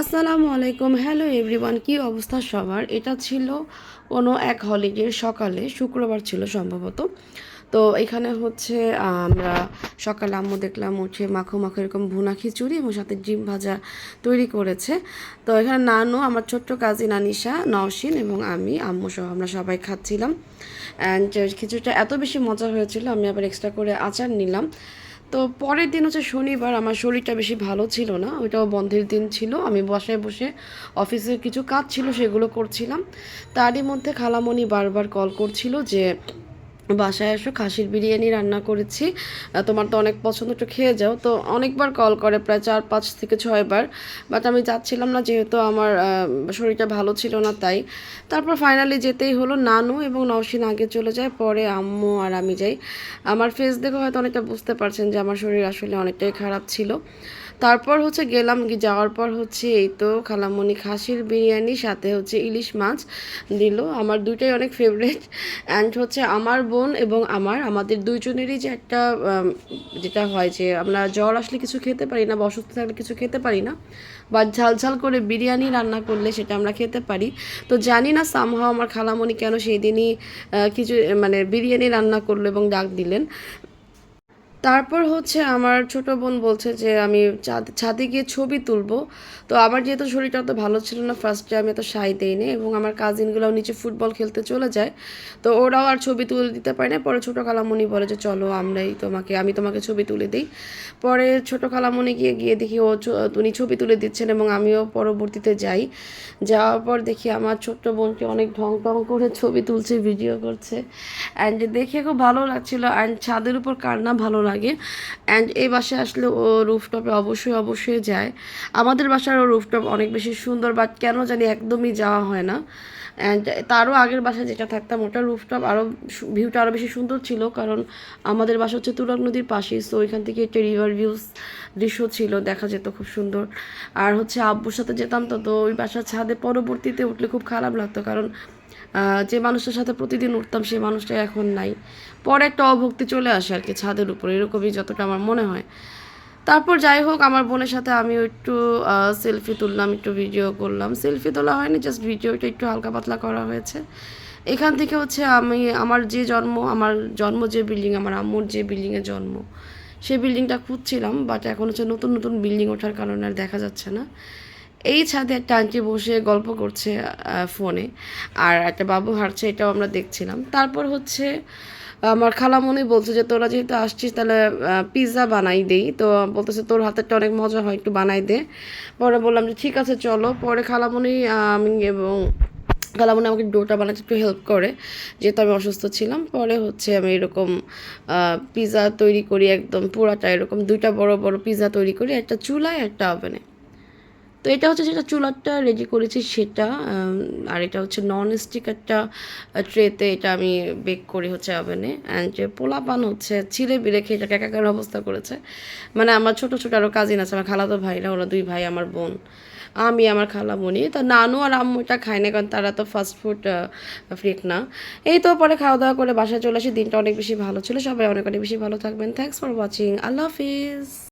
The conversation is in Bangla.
আসসালামু আলাইকুম। হ্যালো এভরিওয়ান কি অবস্থা সবার? এটা ছিল কোনো এক হলিডের সকালে, শুক্রবার ছিল সম্ভবত। তো এখানে হচ্ছে আমরা সকালে আম্মু দেখলাম উঠে মাখো মাখো এরকম ভুনা খিচুড়ি এবং সাথে ডিম ভাজা তৈরি করেছে। তো এখানে নানু, আমার ছোট্ট কাজিন আনিশা, নওশিন এবং আমি, আম্মু সহ আমরা সবাই খাচ্ছিলাম। অ্যান্ড খিচুড়িটা এত বেশি মজা হয়েছিল, আমি আবার এক্সট্রা করে আচার নিলাম। তো পরের দিন হচ্ছে শনিবার আমার শরীরটা বেশি ভালো ছিল না, ওইটাও বন্ধের দিন ছিল। আমি বাসায় বসে অফিসে কিছু কাজ ছিল সেগুলো করছিলাম। তারই মধ্যে খালামণি বারবার কল করছিল যে বাসায় এসো খাসির বিরিয়ানি রান্না করেছি। তোমার তো অনেক পছন্দ, একটু খেয়ে যাও। তো অনেকবার কল করে, প্রায় চার, পাঁচ থেকে ছয়বার বাট আমি যাচ্ছিলাম না, যেহেতু আমার শরীরটা ভালো ছিল না তাই। তারপর ফাইনালি যেতেই হলো, নানু এবং নওশিন আগে চলে যায়, পরে আম্মু আর আমি যাই। আমার ফেস দেখে হয়তো অনেকটা বুঝতে পারছেন যে আমার শরীর আসলে অনেকটাই খারাপ ছিল। তারপর হচ্ছে গেলাম যাওয়ার পর হচ্ছে এই তো খালামণি খাসির বিরিয়ানি, সাথে হচ্ছে ইলিশ মাছ দিল। আমার দুইটাই অনেক ফেভারিট অ্যান্ড হচ্ছে আমার বোন এবং আমার, আমাদের দুইজনেরই যে একটা যেটা হয় যে আমরা জ্বর আসলে কিছু খেতে পারি না বা অসুস্থ থাকলে কিছু খেতে পারি না, বা ঝালঝাল ঝাল করে বিরিয়ানি রান্না করলে সেটা আমরা খেতে পারি। তো জানি না সামহাও আমার খালামণি কেন সেই দিনই কিছু মানে বিরিয়ানি রান্না করল এবং ডাক দিলেন। তারপর হচ্ছে আমার ছোট বোন বলছে যে আমি ছাদ গিয়ে ছবি তুলবো। তো আমার যেহেতু শরীরটা অত ভালো ছিল না ফার্স্টে আমি এত সাই দিইনি এবং আমার কাজিনগুলোও নিচে ফুটবল খেলতে চলে যায়। তো ওরাও আর ছবি তুলে দিতে পারে না পরে ছোটো খালামণি বলে যে, চলো আমরাই তোমাকে, আমি তোমাকে ছবি তুলে দিই। পরে ছোটো খালামণি গিয়ে গিয়ে দেখি ও উনি ছবি তুলে দিচ্ছেন এবং আমিও পরবর্তীতে যাই। যাওয়ার পর দেখি আমার ছোট্ট বোনকে অনেক ঢং ঢং করে ছবি তুলছে ভিডিও করছে। অ্যান্ড দেখে খুব ভালো লাগছিল। অ্যান্ড ছাদের উপর কার না ভালো লাগে অ্যান্ড এই বাসায় আসলে ও রুফটপে অবশ্যই অবশ্যই যায়। আমাদের বাসার ও রুফটপ অনেক বেশি সুন্দর বাট কেন জানি একদমই যাওয়া হয় না। অ্যান্ড তারও আগের বাসায় যেটা থাকতাম, ওটা রুফটপ আরও ভিউটা আরও বেশি সুন্দর ছিল, কারণ আমাদের বাসা হচ্ছে তুরাগ নদীর পাশেই। সো ওইখান থেকে একটা রিভার ভিউস দৃশ্য ছিল, দেখা যেত খুব সুন্দর। আর হচ্ছে আব্বুর সাথে যেতাম, তো তো ওই বাসার ছাদে পরবর্তীতে উঠলে খুব খারাপ লাগতো, কারণ যে মানুষটার সাথে প্রতিদিন উঠতাম, সেই মানুষটা এখন নাই। পরে একটা অভক্তি চলে আসে আর কি ছাদের উপর, এরকমই যতটা আমার মনে হয়। তারপর যাই হোক, আমার বোনের সাথে আমি একটু সেলফি তুললাম, একটু ভিডিও করলাম। সেলফি তোলা হয়নি জাস্ট ভিডিওটা একটু হালকা পাতলা করা হয়েছে। এখান থেকে হচ্ছে আমি, আমার যে জন্ম, আমার জন্ম যে বিল্ডিং আমার আম্মুর যে বিল্ডিংয়ে জন্ম, সেই বিল্ডিংটা খুঁজছিলাম বাট এখন হচ্ছে নতুন নতুন বিল্ডিং ওঠার কারণে আর দেখা যাচ্ছে না। এই ছাদে একটা আন্টি বসে গল্প করছে ফোনে। আর একটা বাবু হাঁটছে এটাও আমরা দেখছিলাম। তারপর হচ্ছে আমার খালামণি বলছে যে তোরা যেহেতু আসছিস তাহলে পিৎজা বানাই দেই। তো বলতেছে তোর হাতেরটা অনেক মজা হয় একটু বানাই দে। পরে বললাম যে ঠিক আছে চলো। পরে খালামণি আহ, আমি এবং খালামণি আমাকে ডোটা বানাতে একটু হেল্প করে যেহেতু আমি অসুস্থ ছিলাম। পরে হচ্ছে আমি এরকম পিৎজা তৈরি করি একদম পুরাটা এরকম দুইটা বড় বড় পিৎজা তৈরি করি একটা চুলায় একটা ওভেনে তো এটা হচ্ছে যেটা চুলারটা রেডি করেছি সেটা আর এটা হচ্ছে নন স্টিক একটা ট্রেতে এটা আমি বেক করি হচ্ছে ওভেনে অ্যান্ড যে পোলা পান হচ্ছে ছিঁড়ে বিড়ে খেয়ে এটাকে একাকার অবস্থা করেছে। মানে আমার ছোট ছোট আরও কাজিন আছে, আমার খালাতো ভাইরা, ওরা দুই ভাই, আমার বোন। আমি আমার খালা বোনই তো নানু আর আম্মু এটা খায় না, কারণ তারা তো ফাস্ট ফুড ফ্রিক না। এই তো পরে খাওয়া দাওয়া করে বাসায় চলে আসি। দিনটা অনেক বেশি ভালো ছিল। সবাই অনেক অনেক বেশি ভালো থাকবেন। থ্যাংকস ফর ওয়াচিং আল্লাহ হাফিজ।